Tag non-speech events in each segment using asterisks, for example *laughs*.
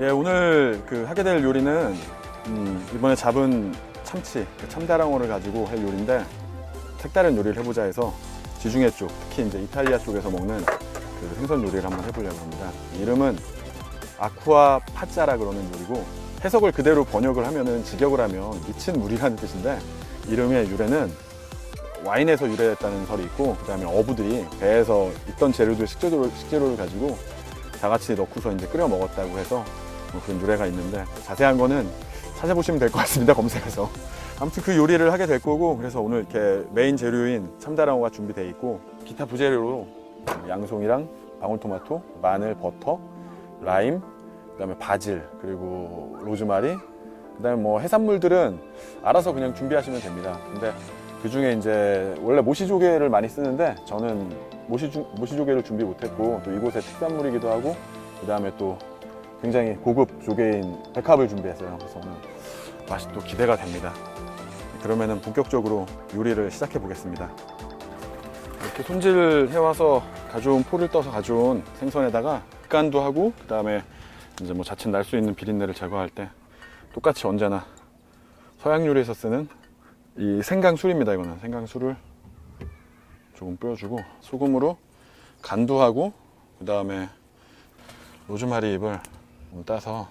예, 오늘 그 하게 될 요리는 음, 이번에 잡은 참치, 그 참다랑어를 가지고 할 요리인데 색다른 요리를 해보자 해서 지중해 쪽, 특히 이제 이탈리아 쪽에서 먹는 그 생선 요리를 한번 해보려고 합니다. 이름은 아쿠아 파짜라 그러는 요리고 해석을 그대로 번역을 하면은 직역을 하면 미친 물이라는 뜻인데 이름의 유래는 와인에서 유래했다는 설이 있고 그다음에 어부들이 배에서 있던 재료들 식재료를, 가지고 다 같이 넣고서 이제 끓여 먹었다고 해서 뭐 그런 유래가 있는데 자세한 거는 찾아보시면 될 것 같습니다 검색해서 아무튼 그 요리를 하게 될 거고 그래서 오늘 이렇게 메인 재료인 참다랑어가 준비되어 있고 기타 부재료로 양송이랑 방울토마토, 마늘, 버터, 라임, 그다음에 바질 그리고 로즈마리 그다음에 뭐 해산물들은 알아서 그냥 준비하시면 됩니다. 근데 그 중에 이제 원래 모시조개를 많이 쓰는데 저는 모시 모시조개를 준비 못했고 또 이곳의 특산물이기도 하고 그다음에 또 굉장히 고급 조개인 백합을 준비했어요. 그래서 오늘 맛이 또 기대가 됩니다. 그러면은 본격적으로 요리를 시작해 보겠습니다. 이렇게 손질을 해와서 가져온 포를 떠서 가져온 생선에다가 간도 하고 그다음에 이제 뭐 자칫 날 수 있는 비린내를 제거할 때 똑같이 언제나 서양 요리에서 쓰는 이 생강술입니다. 이거는 생강술을 조금 뿌려주고 소금으로 간도 하고 그다음에 로즈마리 잎을 좀 따서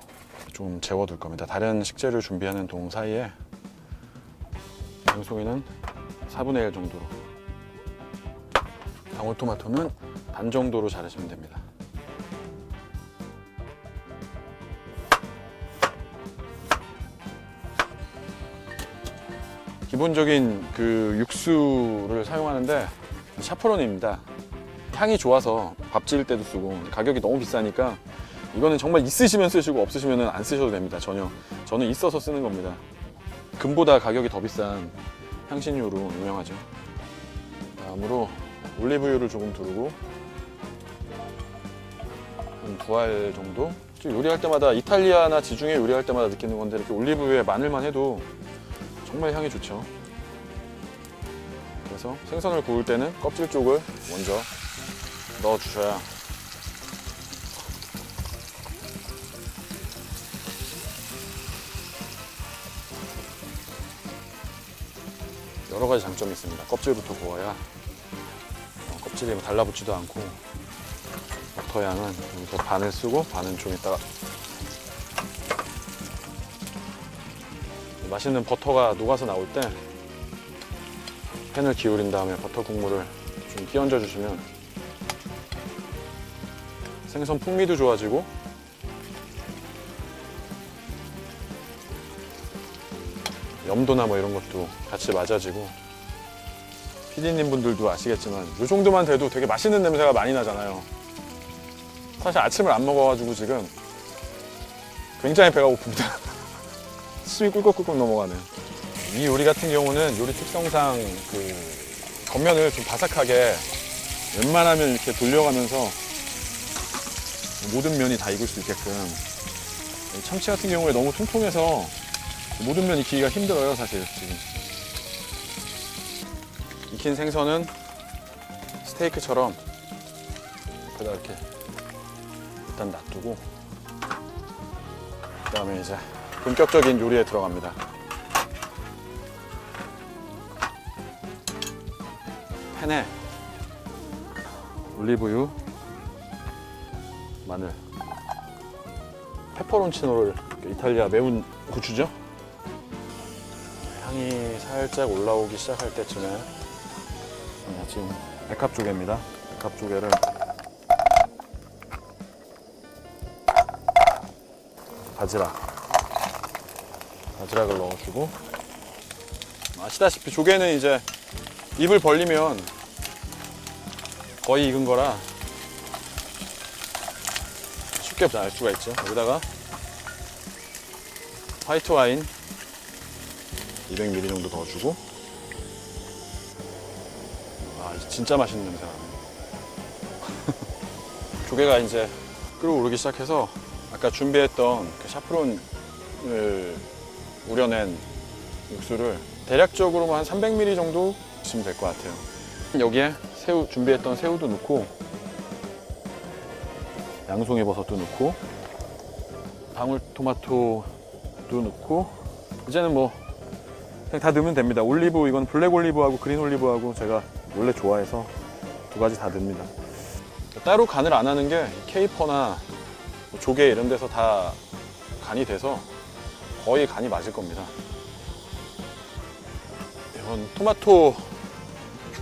좀 재워둘 겁니다. 다른 식재료 준비하는 동 사이에 양송이는 4분의 1 정도로 방울토마토는 반 정도로 자르시면 됩니다. 기본적인 그 육수를 사용하는데 샤프론입니다. 향이 좋아서 밥 지을 때도 쓰고 가격이 너무 비싸니까 이거는 정말 있으시면 쓰시고 없으시면 안 쓰셔도 됩니다. 전혀. 저는 있어서 쓰는 겁니다. 금보다 가격이 더 비싼 향신료로 유명하죠. 다음으로 올리브유를 조금 두르고 한 두 알 정도. 요리할 때마다 이탈리아나 지중해 요리할 때마다 느끼는 건데 이렇게 올리브유에 마늘만 해도 정말 향이 좋죠. 그래서 생선을 구울 때는 껍질 쪽을 먼저 넣어 주셔야 여러 가지 장점이 있습니다. 껍질부터 구워야 어, 껍질이 뭐 달라붙지도 않고 버터 양은 여기서 반을 쓰고 반은 좀 이따가 맛있는 버터가 녹아서 나올 때 팬을 기울인 다음에 버터 국물을 좀 끼얹어 주시면 생선 풍미도 좋아지고 염도나 뭐 이런 것도 같이 맞아지고 피디님 분들도 아시겠지만 이 정도만 돼도 되게 맛있는 냄새가 많이 나잖아요. 사실 아침을 안 먹어가지고 지금 굉장히 배가 고픕니다. *laughs* 숨이 꿀꺽꿀꺽 넘어가네요 이 요리 같은 경우는 요리 특성상 그 겉면을 좀 바삭하게 웬만하면 이렇게 돌려가면서 모든 면이 다 익을 수 있게끔. 이 참치 같은 경우에 너무 통통해서 모든 면 익히기가 힘들어요 사실 지금. 익힌 생선은 스테이크처럼 그다 이렇게 일단 놔두고 그 다음에 이제 본격적인 요리에 들어갑니다. 팬에 올리브유 마늘 페퍼론치노를 이탈리아 매운 고추죠 향이 살짝 올라오기 시작할 때쯤에 네, 지금 백합 조개입니다. 백합 조개를 바지락 바지락을 넣어주고 아시다시피 조개는 이제 입을 벌리면 거의 익은 거라 쉽게 알 수가 있죠. 여기다가 화이트 와인 200ml 정도 넣어주고. 아 진짜 맛있는 냄새 나네. *laughs* 조개가 이제 끓어오르기 시작해서 아까 준비했던 그 샤프론을 우려낸 육수를 대략적으로 한 300ml 정도 드시면 될 것 같아요. 여기에 새우 준비했던 새우도 넣고 양송이 버섯도 넣고 방울토마토도 넣고 이제는 뭐 그냥 다 넣으면 됩니다. 올리브 이건 블랙 올리브하고 그린 올리브하고 제가 원래 좋아해서 두 가지 다 넣습니다. 따로 간을 안 하는 게 케이퍼나 뭐 조개 이런 데서 다 간이 돼서 거의 간이 맞을 겁니다. 이건 토마토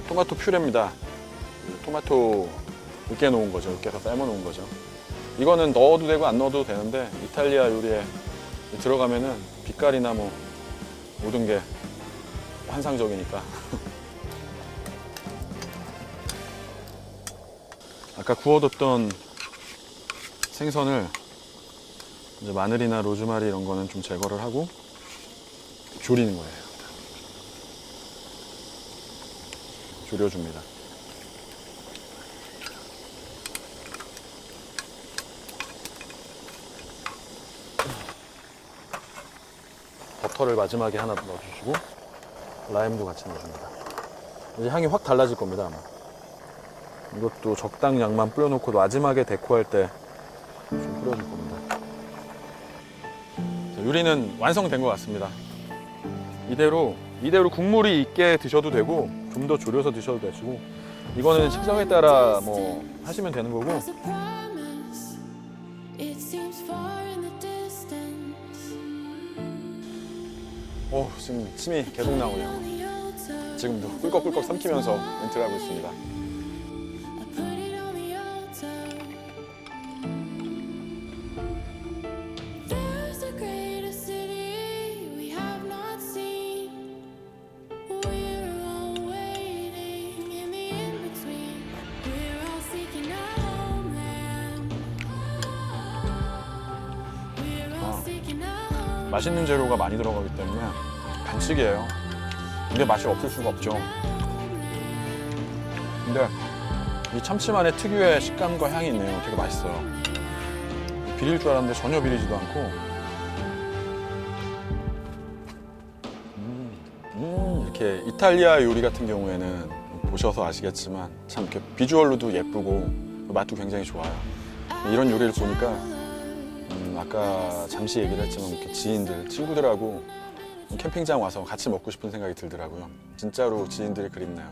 토마토 퓨레입니다. 토마토 으깨 놓은 거죠. 으깨서 삶아 놓은 거죠. 이거는 넣어도 되고 안 넣어도 되는데 이탈리아 요리에 들어가면은 빛깔이나 뭐 모든 게 환상적이니까. *laughs* 아까 구워뒀던 생선을 이제 마늘이나 로즈마리 이런 거는 좀 제거를 하고 졸이는 거예요. 졸여줍니다. 버터를 마지막에 하나 넣어주시고 라임도 같이 넣어줍니다. 이제 향이 확 달라질 겁니다. 아마. 이것도 적당량만 뿌려놓고 마지막에 데코할 때 좀 뿌려줄 겁니다. 자, 요리는 완성된 것 같습니다. 이대로 이대로 국물이 있게 드셔도 되고 좀 더 졸여서 드셔도 되시고 이거는 식성에 따라 뭐 하시면 되는 거고 어 지금 침이 계속 나오네요. 지금도 꿀꺽꿀꺽 삼키면서 멘트를 하고 있습니다. 아. 맛있는 재료가 많이 들어가기 때문에 반칙이에요. 근데 맛이 없을 수가 없죠. 근데 이 참치만의 특유의 식감과 향이 있네요. 되게 맛있어요. 비릴 줄 알았는데 전혀 비리지도 않고. 음, 음, 이렇게 이탈리아 요리 같은 경우에는 보셔서 아시겠지만 참 이렇게 비주얼로도 예쁘고 맛도 굉장히 좋아요. 이런 요리를 보니까 음, 아까 잠시 얘기를 했지만 이렇게 지인들, 친구들하고 캠핑장 와서 같이 먹고 싶은 생각이 들더라고요. 진짜로 지인들이 그립네요.